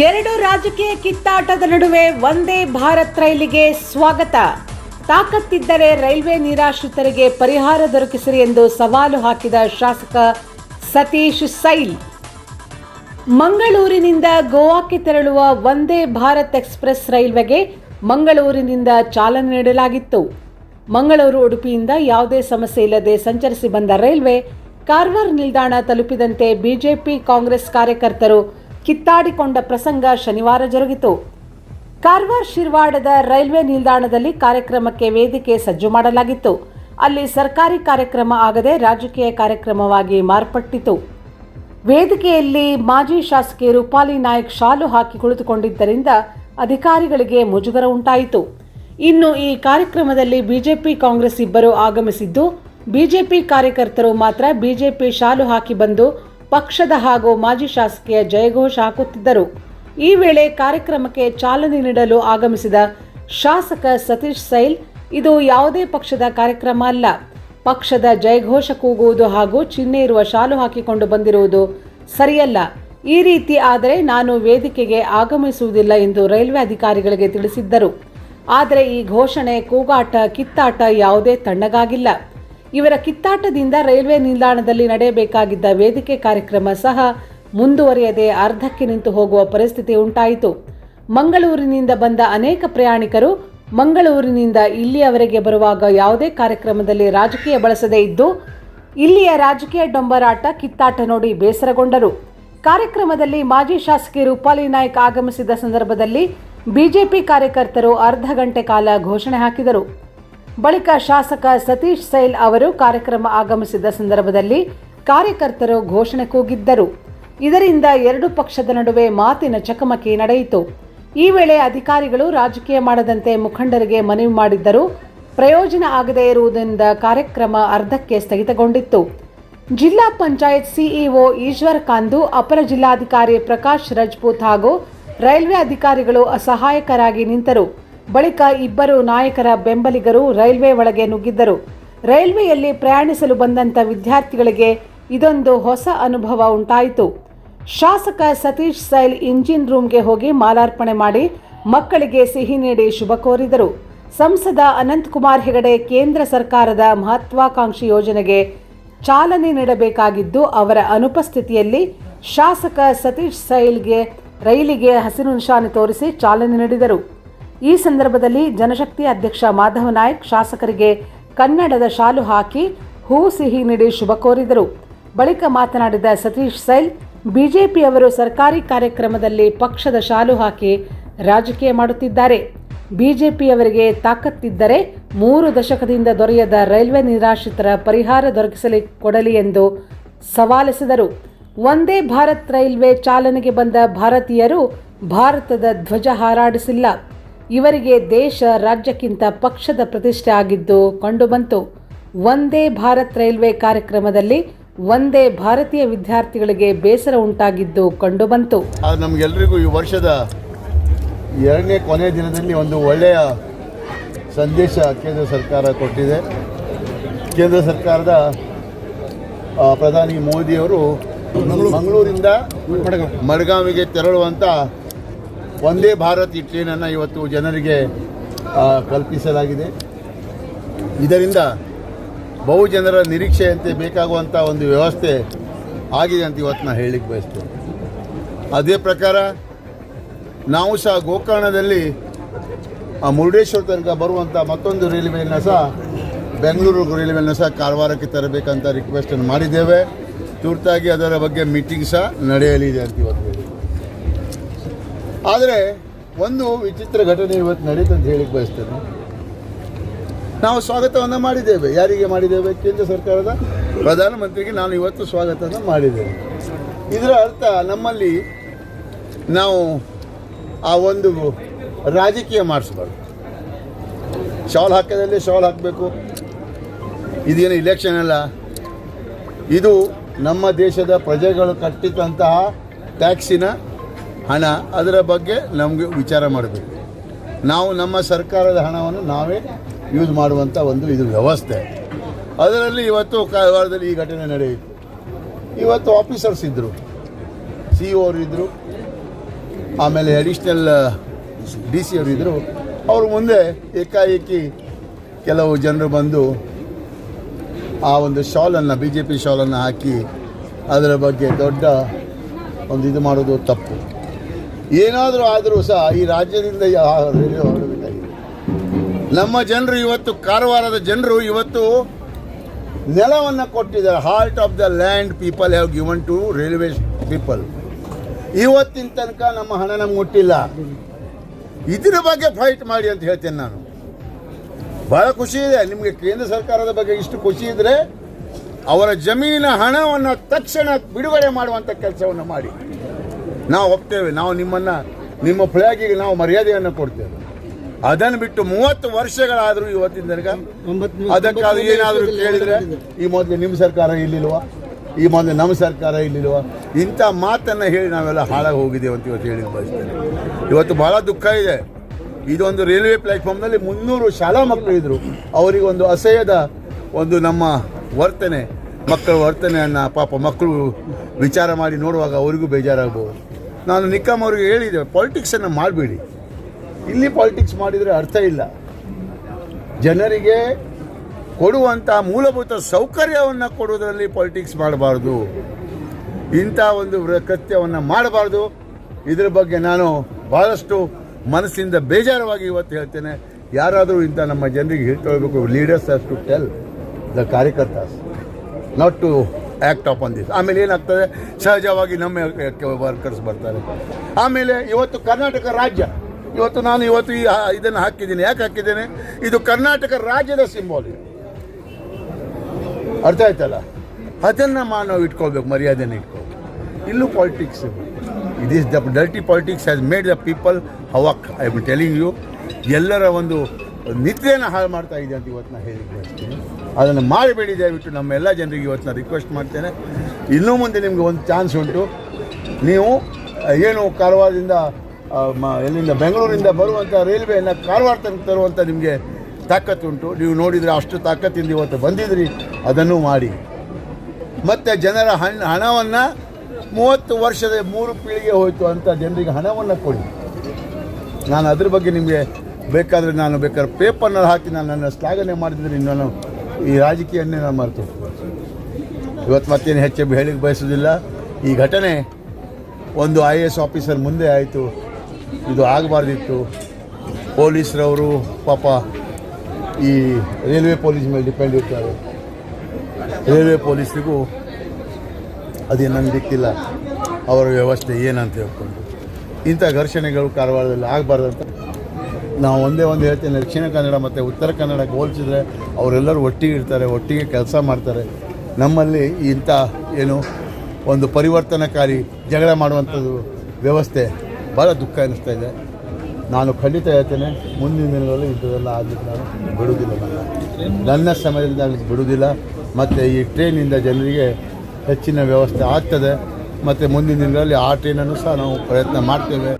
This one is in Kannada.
ಎರಡು ರಾಜಕೀಯ ಕಿತ್ತಾಟದ ನಡುವೆ ಒಂದೇ ಭಾರತ್ ರೈಲಿಗೆ ಸ್ವಾಗತ. ತಾಕತ್ತಿದ್ದರೆ ರೈಲ್ವೆ ನಿರಾಶ್ರಿತರಿಗೆ ಪರಿಹಾರ ದೊರಕಿಸಿರಿ ಎಂದು ಸವಾಲು ಹಾಕಿದ ಶಾಸಕ ಸತೀಶ್ ಸೈಲ್. ಮಂಗಳೂರಿನಿಂದ ಗೋವಾಕ್ಕೆ ತೆರಳುವ ವಂದೇ ಭಾರತ್ ಎಕ್ಸ್ಪ್ರೆಸ್ ರೈಲ್ವೆಗೆ ಮಂಗಳೂರಿನಿಂದ ಚಾಲನೆ ನೀಡಲಾಗಿತ್ತು. ಮಂಗಳೂರು ಉಡುಪಿಯಿಂದ ಯಾವುದೇ ಸಮಸ್ಯೆ ಇಲ್ಲದೆ ಸಂಚರಿಸಿ ಬಂದ ರೈಲ್ವೆ ಕಾರವಾರ ನಿಲ್ದಾಣ ತಲುಪಿದಂತೆ ಬಿಜೆಪಿ ಕಾಂಗ್ರೆಸ್ ಕಾರ್ಯಕರ್ತರು ಕಿತ್ತಾಡಿಕೊಂಡ ಪ್ರಸಂಗ ಶನಿವಾರ ಜರುಗಿತು. ಕಾರವಾರ ಶಿರ್ವಾಡದ ರೈಲ್ವೆ ನಿಲ್ದಾಣದಲ್ಲಿ ಕಾರ್ಯಕ್ರಮಕ್ಕೆ ವೇದಿಕೆ ಸಜ್ಜು ಮಾಡಲಾಗಿತ್ತು. ಅಲ್ಲಿ ಸರ್ಕಾರಿ ಕಾರ್ಯಕ್ರಮ ಆಗದೆ ರಾಜಕೀಯ ಕಾರ್ಯಕ್ರಮವಾಗಿ ಮಾರ್ಪಟ್ಟಿತು. ವೇದಿಕೆಯಲ್ಲಿ ಮಾಜಿ ಶಾಸಕಿ ರೂಪಾಲಿ ನಾಯಕ್ ಶಾಲು ಹಾಕಿ ಕುಳಿತುಕೊಂಡಿದ್ದರಿಂದ ಅಧಿಕಾರಿಗಳಿಗೆ ಮುಜುಗರ ಉಂಟಾಯಿತು. ಇನ್ನು ಈ ಕಾರ್ಯಕ್ರಮದಲ್ಲಿ ಬಿಜೆಪಿ ಕಾಂಗ್ರೆಸ್ ಇಬ್ಬರು ಆಗಮಿಸಿದ್ದು, ಬಿಜೆಪಿ ಕಾರ್ಯಕರ್ತರು ಮಾತ್ರ ಬಿಜೆಪಿ ಶಾಲು ಹಾಕಿ ಬಂದು ಪಕ್ಷದ ಹಾಗೂ ಮಾಜಿ ಶಾಸಕಿಯ ಜಯಘೋಷ ಹಾಕುತ್ತಿದ್ದರು. ಈ ವೇಳೆ ಕಾರ್ಯಕ್ರಮಕ್ಕೆ ಚಾಲನೆ ನೀಡಲು ಆಗಮಿಸಿದ ಶಾಸಕ ಸತೀಶ್ ಸೈಲ್, ಇದು ಯಾವುದೇ ಪಕ್ಷದ ಕಾರ್ಯಕ್ರಮ ಅಲ್ಲ. ಪಕ್ಷದ ಜಯಘೋಷ ಕೂಗುವುದು ಹಾಗೂ ಚಿಹ್ನೆ ಇರುವ ಶಾಲು ಹಾಕಿಕೊಂಡು ಬಂದಿರುವುದು ಸರಿಯಲ್ಲ. ಈ ರೀತಿ ಆದರೆ ನಾನು ವೇದಿಕೆಗೆ ಆಗಮಿಸುವುದಿಲ್ಲ ಎಂದು ರೈಲ್ವೆ ಅಧಿಕಾರಿಗಳಿಗೆ ತಿಳಿಸಿದ್ದರು. ಆದರೆ ಈ ಘೋಷಣೆ ಕೂಗಾಟ ಕಿತ್ತಾಟ ಯಾವುದೇ ತಣ್ಣಗಾಗಿಲ್ಲ. ಇವರ ಕಿತ್ತಾಟದಿಂದ ರೈಲ್ವೆ ನಿಲ್ದಾಣದಲ್ಲಿ ನಡೆಯಬೇಕಾಗಿದ್ದ ವೇದಿಕೆ ಕಾರ್ಯಕ್ರಮ ಸಹ ಮುಂದುವರಿಯದೆ ಅರ್ಧಕ್ಕೆ ನಿಂತು ಹೋಗುವ ಪರಿಸ್ಥಿತಿ ಉಂಟಾಯಿತು. ಮಂಗಳೂರಿನಿಂದ ಬಂದ ಅನೇಕ ಪ್ರಯಾಣಿಕರು ಮಂಗಳೂರಿನಿಂದ ಇಲ್ಲಿಯವರೆಗೆ ಬರುವಾಗ ಯಾವುದೇ ಕಾರ್ಯಕ್ರಮದಲ್ಲಿ ರಾಜಕೀಯ ಬಳಸದೇ ಇದ್ದು, ಇಲ್ಲಿಯ ರಾಜಕೀಯ ಡೊಂಬರಾಟ, ಕಿತ್ತಾಟ ನೋಡಿ ಬೇಸರಗೊಂಡರು. ಕಾರ್ಯಕ್ರಮದಲ್ಲಿ ಮಾಜಿ ಶಾಸಕಿ ರೂಪಾಲಿ ನಾಯ್ಕ ಆಗಮಿಸಿದ ಸಂದರ್ಭದಲ್ಲಿ ಬಿಜೆಪಿ ಕಾರ್ಯಕರ್ತರು ಅರ್ಧ ಗಂಟೆ ಕಾಲ ಘೋಷಣೆ ಹಾಕಿದರು. ಬಳಿಕ ಶಾಸಕ ಸತೀಶ್ ಸೈಲ್ ಅವರು ಕಾರ್ಯಕ್ರಮ ಆಗಮಿಸಿದ ಸಂದರ್ಭದಲ್ಲಿ ಕಾರ್ಯಕರ್ತರು ಘೋಷಣೆ ಕೂಗಿದ್ದರು. ಇದರಿಂದ ಎರಡು ಪಕ್ಷದ ನಡುವೆ ಮಾತಿನ ಚಕಮಕಿ ನಡೆಯಿತು. ಈ ವೇಳೆ ಅಧಿಕಾರಿಗಳು ರಾಜಕೀಯ ಮಾಡದಂತೆ ಮುಖಂಡರಿಗೆ ಮನವಿ ಮಾಡಿದ್ದರು ಪ್ರಯೋಜನ ಆಗದೇ ಇರುವುದರಿಂದ ಕಾರ್ಯಕ್ರಮ ಅರ್ಧಕ್ಕೆ ಸ್ಥಗಿತಗೊಂಡಿತ್ತು. ಜಿಲ್ಲಾ ಪಂಚಾಯತ್ ಸಿಇಒ ಈಶ್ವರ್ ಕಾಂದು, ಅಪರ ಜಿಲ್ಲಾಧಿಕಾರಿ ಪ್ರಕಾಶ್ ರಜಪೂತ್ ಹಾಗೂ ರೈಲ್ವೆ ಅಧಿಕಾರಿಗಳು ಅಸಹಾಯಕರಾಗಿ ನಿಂತರು. ಬಳಿಕ ಇಬ್ಬರು ನಾಯಕರ ಬೆಂಬಲಿಗರು ರೈಲ್ವೆ ಒಳಗೆ ನುಗ್ಗಿದ್ದರು. ರೈಲ್ವೆಯಲ್ಲಿ ಪ್ರಯಾಣಿಸಲು ಬಂದಂತ ವಿದ್ಯಾರ್ಥಿಗಳಿಗೆ ಇದೊಂದು ಹೊಸ ಅನುಭವ ಉಂಟಾಯಿತು. ಶಾಸಕ ಸತೀಶ್ ಸೈಲ್ ಇಂಜಿನ್ ರೂಮ್ಗೆ ಹೋಗಿ ಮಾಲಾರ್ಪಣೆ ಮಾಡಿ ಮಕ್ಕಳಿಗೆ ಸಿಹಿ ನೀಡಿ ಶುಭ ಕೋರಿದರು. ಸಂಸದ ಅನಂತಕುಮಾರ್ ಹೆಗಡೆ ಕೇಂದ್ರ ಸರ್ಕಾರದ ಮಹತ್ವಾಕಾಂಕ್ಷಿ ಯೋಜನೆಗೆ ಚಾಲನೆ ನೀಡಬೇಕಾಗಿದ್ದು, ಅವರ ಅನುಪಸ್ಥಿತಿಯಲ್ಲಿ ಶಾಸಕ ಸತೀಶ್ ಸೈಲ್ಗೆ ರೈಲಿಗೆ ಹಸಿರು ನಿಶಾನೆ ತೋರಿಸಿ ಚಾಲನೆ ನೀಡಿದರು. ಈ ಸಂದರ್ಭದಲ್ಲಿ ಜನಶಕ್ತಿ ಅಧ್ಯಕ್ಷ ಮಾಧವ ನಾಯ್ಕ್ ಶಾಸಕರಿಗೆ ಕನ್ನಡದ ಶಾಲು ಹಾಕಿ ಹೂ ಸಿಹಿ ನೀಡಿ ಶುಭ ಕೋರಿದರು. ಬಳಿಕ ಮಾತನಾಡಿದ ಸತೀಶ್ ಸೈಲ್, ಬಿಜೆಪಿಯವರು ಸರ್ಕಾರಿ ಕಾರ್ಯಕ್ರಮದಲ್ಲಿ ಪಕ್ಷದ ಶಾಲು ಹಾಕಿ ರಾಜಕೀಯ ಮಾಡುತ್ತಿದ್ದಾರೆ. ಬಿಜೆಪಿಯವರಿಗೆ ತಾಕತ್ತಿದ್ದರೆ ಮೂರು ದಶಕದಿಂದ ದೊರೆಯದ ರೈಲ್ವೆ ನಿರಾಶ್ರಿತರ ಪರಿಹಾರ ದೊರಕಿಸಲಿ ಕೊಡಲಿ ಎಂದು ಸವಾಲೆಸೆದರು. ಒಂದೇ ಭಾರತ್ ರೈಲ್ವೆ ಚಾಲನೆಗೆ ಬಂದ ಭಾರತೀಯರು ಭಾರತದ ಧ್ವಜ ಹಾರಾಡಿಸಿಲ್ಲ. ಇವರಿಗೆ ದೇಶ ರಾಜ್ಯಕ್ಕಿಂತ ಪಕ್ಷದ ಪ್ರತಿಷ್ಠೆ ಆಗಿದ್ದು ಕಂಡುಬಂತು ಒಂದೇ ಭಾರತ್ ರೈಲ್ವೆ ಕಾರ್ಯಕ್ರಮದಲ್ಲಿ ಒಂದೇ ಭಾರತೀಯ ವಿದ್ಯಾರ್ಥಿಗಳಿಗೆ ಬೇಸರ ಉಂಟಾಗಿದ್ದು ಕಂಡುಬಂತು ಅದು ನಮಗೆಲ್ರಿಗೂ ಈ ವರ್ಷದ ಎರಡನೇ ಕೊನೆಯ ದಿನದಲ್ಲಿ ಒಂದು ಒಳ್ಳೆಯ ಸಂದೇಶ ಕೇಂದ್ರ ಸರ್ಕಾರ ಕೊಟ್ಟಿದೆ. ಕೇಂದ್ರ ಸರ್ಕಾರದ ಪ್ರಧಾನಿ ಮೋದಿಯವರು ಮಂಗಳೂರಿಂದ ಮಡ್ಗಾವಿಗೆ ತೆರಳುವಂಥ ಒಂದೇ ಭಾರತ್ ಈ ಟ್ರೈನನ್ನು ಇವತ್ತು ಜನರಿಗೆ ಕಲ್ಪಿಸಲಾಗಿದೆ. ಇದರಿಂದ ಬಹು ಜನರ ನಿರೀಕ್ಷೆಯಂತೆ ಬೇಕಾಗುವಂಥ ಒಂದು ವ್ಯವಸ್ಥೆ ಆಗಿದೆ ಅಂತ ಇವತ್ತು ನಾನು ಹೇಳಲಿಕ್ಕೆ ಬಯಸ್ತೇನೆ. ಅದೇ ಪ್ರಕಾರ ನಾವು ಸಹ ಗೋಕರ್ಣದಲ್ಲಿ ಆ ಮುರುಡೇಶ್ವರ ತನಕ ಬರುವಂಥ ಮತ್ತೊಂದು ರೈಲ್ವೆಯನ್ನು ಸಹ, ಬೆಂಗಳೂರು ರೈಲ್ವೆಯನ್ನು ಸಹ ಕಾರವಾರಕ್ಕೆ ತರಬೇಕಂತ ರಿಕ್ವೆಸ್ಟನ್ನು ಮಾಡಿದ್ದೇವೆ. ತುರ್ತಾಗಿ ಅದರ ಬಗ್ಗೆ ಮೀಟಿಂಗ್ ಸಹ ನಡೆಯಲಿದೆ ಅಂತ ಇವತ್ತು ಆದರೆ ಒಂದು ವಿಚಿತ್ರ ಘಟನೆ ಇವತ್ತು ನಡೀತು ಅಂತ ಹೇಳಿಕ್ಕೆ ಬಯಸ್ತೇನೆ. ನಾವು ಸ್ವಾಗತವನ್ನು ಮಾಡಿದ್ದೇವೆ. ಯಾರಿಗೆ ಮಾಡಿದ್ದೇವೆ? ಕೇಂದ್ರ ಸರ್ಕಾರದ ಪ್ರಧಾನಮಂತ್ರಿಗೆ ನಾನು ಇವತ್ತು ಸ್ವಾಗತವನ್ನು ಮಾಡಿದ್ದೇನೆ. ಇದರ ಅರ್ಥ ನಮ್ಮಲ್ಲಿ ನಾವು ಆ ಒಂದು ರಾಜಕೀಯ ಮಾಡಿಸ್ಬಾರ್ದು. ಶಾಲ್ ಹಾಕೋದಲ್ಲಿ ಶಾಲ್ ಹಾಕಬೇಕು. ಇದೇನು ಇಲೆಕ್ಷನ್ ಅಲ್ಲ. ಇದು ನಮ್ಮ ದೇಶದ ಪ್ರಜೆಗಳು ಕಟ್ಟಿದಂತಹ ಟ್ಯಾಕ್ಸಿನ ಹಣ ಅದರ ಬಗ್ಗೆ ನಮಗೆ ವಿಚಾರ ಮಾಡಬೇಕು. ನಾವು ನಮ್ಮ ಸರ್ಕಾರದ ಹಣವನ್ನು ನಾವೇ ಯೂಸ್ ಮಾಡುವಂಥ ಒಂದು ಇದು ವ್ಯವಸ್ಥೆ. ಅದರಲ್ಲಿ ಇವತ್ತು ಕಾರವಾರದಲ್ಲಿ ಈ ಘಟನೆ ನಡೆಯಿತು. ಇವತ್ತು ಆಫೀಸರ್ಸ್ ಇದ್ದರು ಸಿ ಅವರು ಇದ್ದರು ಆಮೇಲೆ ಅಡಿಷ್ನಲ್ ಡಿ ಸಿ ಅವರು ಇದ್ದರು ಅವ್ರ ಮುಂದೆ ಏಕಾಏಕಿ ಕೆಲವು ಜನರು ಬಂದು ಆ ಒಂದು ಶಾಲನ್ನು ಬಿ ಜೆ ಪಿ ಶಾಲನ್ನು ಹಾಕಿ ಅದರ ಬಗ್ಗೆ ದೊಡ್ಡ ಒಂದು ಇದು ಮಾಡೋದು ತಪ್ಪು. ಏನಾದರೂ ಆದರೂ ಸಹ ಈ ರಾಜ್ಯದಿಂದ ನಮ್ಮ ಜನರು ಇವತ್ತು, ಕಾರವಾರದ ಜನರು ಇವತ್ತು ನೆಲವನ್ನು ಕೊಟ್ಟಿದ್ದಾರೆ. Heart of the land people have given to railway people ಇವತ್ತಿನ ತನಕ ನಮ್ಮ ಹಣ ನಮ್ಗೆ ಮುಟ್ಟಿಲ್ಲ. ಇದರ ಬಗ್ಗೆ ಫೈಟ್ ಮಾಡಿ ಅಂತ ಹೇಳ್ತೇನೆ ನಾನು. ಬಹಳ ಖುಷಿ ಇದೆ. ನಿಮಗೆ ಕೇಂದ್ರ ಸರ್ಕಾರದ ಬಗ್ಗೆ ಇಷ್ಟು ಖುಷಿ ಇದ್ದರೆ ಅವರ ಜಮೀನಿನ ಹಣವನ್ನು ತಕ್ಷಣ ಬಿಡುಗಡೆ ಮಾಡುವಂಥ ಕೆಲಸವನ್ನು ಮಾಡಿ. ನಾವು ಒಪ್ತೇವೆ ನಾವು ನಿಮ್ಮನ್ನು ನಿಮ್ಮ ಫ್ಲಾಗಿಗೆ ನಾವು ಮರ್ಯಾದೆಯನ್ನು ಕೊಡ್ತೇವೆ. ಅದನ್ನು ಬಿಟ್ಟು ಮೂವತ್ತು ವರ್ಷಗಳಾದರೂ ಇವತ್ತಿನ ತನಕ ಅದಕ್ಕಾದ್ರೂ ಏನಾದರೂ ಕೇಳಿದರೆ ಈ ಮೊದಲು ನಿಮ್ಮ ಸರ್ಕಾರ ಇಲ್ಲಿಲ್ವ? ಈ ಮೊದಲು ನಮ್ಮ ಸರ್ಕಾರ ಇಲ್ಲಿಲ್ವ? ಇಂಥ ಮಾತನ್ನು ಹೇಳಿ ನಾವೆಲ್ಲ ಹಾಳಾಗಿ ಹೋಗಿದ್ದೇವೆ ಅಂತ ಇವತ್ತು ಹೇಳಿ ಬಯಸ್ತೇನೆ ಇವತ್ತು ಬಹಳ ದುಃಖ ಇದೆ. ಇದೊಂದು ರೈಲ್ವೆ ಪ್ಲ್ಯಾಟ್ಫಾರ್ಮ್ನಲ್ಲಿ ಮುನ್ನೂರು ಶಾಲಾ ಮಕ್ಕಳು ಇದ್ದರು ಅವರಿಗೆ ಒಂದು ಅಸಹ್ಯದ ಒಂದು ನಮ್ಮ ವರ್ತನೆ ಮಕ್ಕಳ ವರ್ತನೆಯನ್ನು ಪಾಪ ಮಕ್ಕಳು ವಿಚಾರ ಮಾಡಿ ನೋಡುವಾಗ ಅವರಿಗೂ ಬೇಜಾರಾಗ್ಬೋದು. ನಾನು ನಿಕ್ಕಮ್ ಅವ್ರಿಗೆ ಹೇಳಿದೆ ಪಾಲಿಟಿಕ್ಸನ್ನು ಮಾಡಬೇಡಿ. ಇಲ್ಲಿ ಪಾಲಿಟಿಕ್ಸ್ ಮಾಡಿದರೆ ಅರ್ಥ ಇಲ್ಲ. ಜನರಿಗೆ ಕೊಡುವಂಥ ಮೂಲಭೂತ ಸೌಕರ್ಯವನ್ನು ಕೊಡುವುದರಲ್ಲಿ ಪಾಲಿಟಿಕ್ಸ್ ಮಾಡಬಾರ್ದು. ಇಂಥ ಒಂದು ಕೃತ್ಯವನ್ನು ಮಾಡಬಾರ್ದು. ಇದರ ಬಗ್ಗೆ ನಾನು ಭಾಳಷ್ಟು ಮನಸ್ಸಿಂದ ಬೇಜಾರವಾಗಿ ಇವತ್ತು ಹೇಳ್ತೇನೆ. ಯಾರಾದರೂ ಇಂಥ ನಮ್ಮ ಜನರಿಗೆ ಹೇಳ್ಕೊಳ್ಬೇಕು. Leaders has to tell the ಕಾರ್ಯಕರ್ತಾಸ್ not to act off on this ಆಮೇಲೆ ಏನಾಗ್ತದೆ? ಸಹಜವಾಗಿ ನಮ್ಮ ವರ್ಕರ್ಸ್ ಬರ್ತಾರೆ. ಆಮೇಲೆ ಇವತ್ತು ಕರ್ನಾಟಕ ರಾಜ್ಯ. ಇವತ್ತು ನಾನು ಇವತ್ತು ಈ ಇದನ್ನು ಹಾಕಿದ್ದೀನಿ. ಯಾಕೆ ಹಾಕಿದ್ದೇನೆ? ಇದು ಕರ್ನಾಟಕ ರಾಜ್ಯದ ಸಿಂಬಾಲ್ ಅರ್ಥ ಆಯ್ತಲ್ಲ? ಅದನ್ನು ಮಾ ನಾವು ಇಟ್ಕೊಳ್ಬೇಕು, ಮರ್ಯಾದೆನ ಇಟ್ಕೊಳ್ಬೇಕು. ಇಲ್ಲೂ politics it is the dirty politics has made the people havoc I be telling you ಎಲ್ಲರ ಒಂದು ನಿದ್ರೆಯನ್ನು ಹಾಳು ಮಾಡ್ತಾ ಇದೆ ಅಂತ ಇವತ್ತು ನಾನು ಹೇಳಿ ಬಯಸ್ತೀನಿ ಅದನ್ನು ಮಾಡಬೇಡಿ, ದಯವಿಟ್ಟು ನಮ್ಮ ಎಲ್ಲ ಜನರಿಗೆ ಇವತ್ತು ನಾನು ರಿಕ್ವೆಸ್ಟ್ ಮಾಡ್ತೇನೆ. ಇನ್ನೂ ಮುಂದೆ ನಿಮಗೆ ಒಂದು ಚಾನ್ಸ್ ಉಂಟು. ನೀವು ಏನು ಕಾರವಾರದಿಂದ ಮ- ಎಲ್ಲಿಂದ, ಬೆಂಗಳೂರಿಂದ ಬರುವಂಥ ರೈಲ್ವೆಯನ್ನು ಕಾರವಾರ ತನಕ ತರುವಂಥ ನಿಮಗೆ ತಾಕತ್ತುಂಟು ನೀವು ನೋಡಿದರೆ ಅಷ್ಟು ತಾಕತ್ತಿಂದ ಇವತ್ತು ಬಂದಿದ್ರಿ. ಅದನ್ನು ಮಾಡಿ. ಮತ್ತು ಜನರ ಹಣ, ಹಣವನ್ನು ಮೂವತ್ತು ವರ್ಷದ ಮೂರು ಪೀಳಿಗೆ ಹೋಯಿತು ಅಂತ ಜನರಿಗೆ ಹಣವನ್ನು ಕೊಡಿ. ನಾನು ಅದ್ರ ಬಗ್ಗೆ ನಿಮಗೆ ಬೇಕಾದರೆ ನಾನು ಬೇಕಾದ್ರೆ ಪೇಪರ್ನಲ್ಲಿ ಹಾಕಿ ನಾನು ನನ್ನ ಶ್ಲಾಘನೆ ಮಾಡಿದ್ರೆ ನಾನು ಈ ರಾಜಕೀಯನ್ನೇ ನಾನು ಮರೆತು. ಇವತ್ತು ಮತ್ತೇನು ಹೆಚ್ಚು ಹೇಳಿಕ್ ಬಯಸೋದಿಲ್ಲ ಈ ಘಟನೆ ಒಂದು ಐ ಎ ಎಸ್ ಆಫೀಸರ್ ಮುಂದೆ ಆಯಿತು. ಇದು ಆಗಬಾರ್ದಿತ್ತು. ಪೊಲೀಸರವರು ಪಾಪ ಈ ರೈಲ್ವೆ ಪೊಲೀಸ್ ಮೇಲೆ ಡಿಪೆಂಡ್ ಇರ್ತಾರೆ. ರೈಲ್ವೆ ಪೊಲೀಸರಿಗೂ ಅದೇ ನನಗೆ ಗೊತ್ತಿಲ್ಲ ಅವರ ವ್ಯವಸ್ಥೆ ಏನಂತ ಹೇಳ್ಕೊಂಡು. ಇಂಥ ಘರ್ಷಣೆಗಳು ಕಾರವಾರದಲ್ಲಿ ಆಗಬಾರ್ದಂತ ನಾವು ಒಂದೇ ಒಂದು ಹೇಳ್ತೇನೆ, ದಕ್ಷಿಣ ಕನ್ನಡ ಮತ್ತು ಉತ್ತರ ಕನ್ನಡಕ್ಕೆ ಹೋಲಿಸಿದ್ರೆ ಅವರೆಲ್ಲರೂ ಒಟ್ಟಿಗೆ ಇರ್ತಾರೆ, ಒಟ್ಟಿಗೆ ಕೆಲಸ ಮಾಡ್ತಾರೆ. ನಮ್ಮಲ್ಲಿ ಇಂಥ ಏನು ಒಂದು ಪರಿವರ್ತನಕಾರಿ ಜಗಳ ಮಾಡುವಂಥದ್ದು ವ್ಯವಸ್ಥೆ ಭಾಳ ದುಃಖ ಅನ್ನಿಸ್ತಾ ಇದೆ. ನಾನು ಖಂಡಿತ ಹೇಳ್ತೇನೆ, ಮುಂದಿನ ದಿನಗಳಲ್ಲಿ ಇಂಥದ್ದೆಲ್ಲ ಆಗಲಿಕ್ಕೆ ನಾನು ಬಿಡುವುದಿಲ್ಲ ನನ್ನ. ನನ್ನ ಸಮಯದಲ್ಲಿ ಆಗಲಿಕ್ಕೆ ಬಿಡುವುದಿಲ್ಲ, ಮತ್ತು ಈ ಟ್ರೈನಿಂದ ಜನರಿಗೆ ಹೆಚ್ಚಿನ ವ್ಯವಸ್ಥೆ ಆಗ್ತದೆ, ಮತ್ತು ಮುಂದಿನ ದಿನಗಳಲ್ಲಿ ಆ ಟ್ರೈನನ್ನು ಸಹ ನಾವು ಪ್ರಯತ್ನ ಮಾಡ್ತೇವೆ.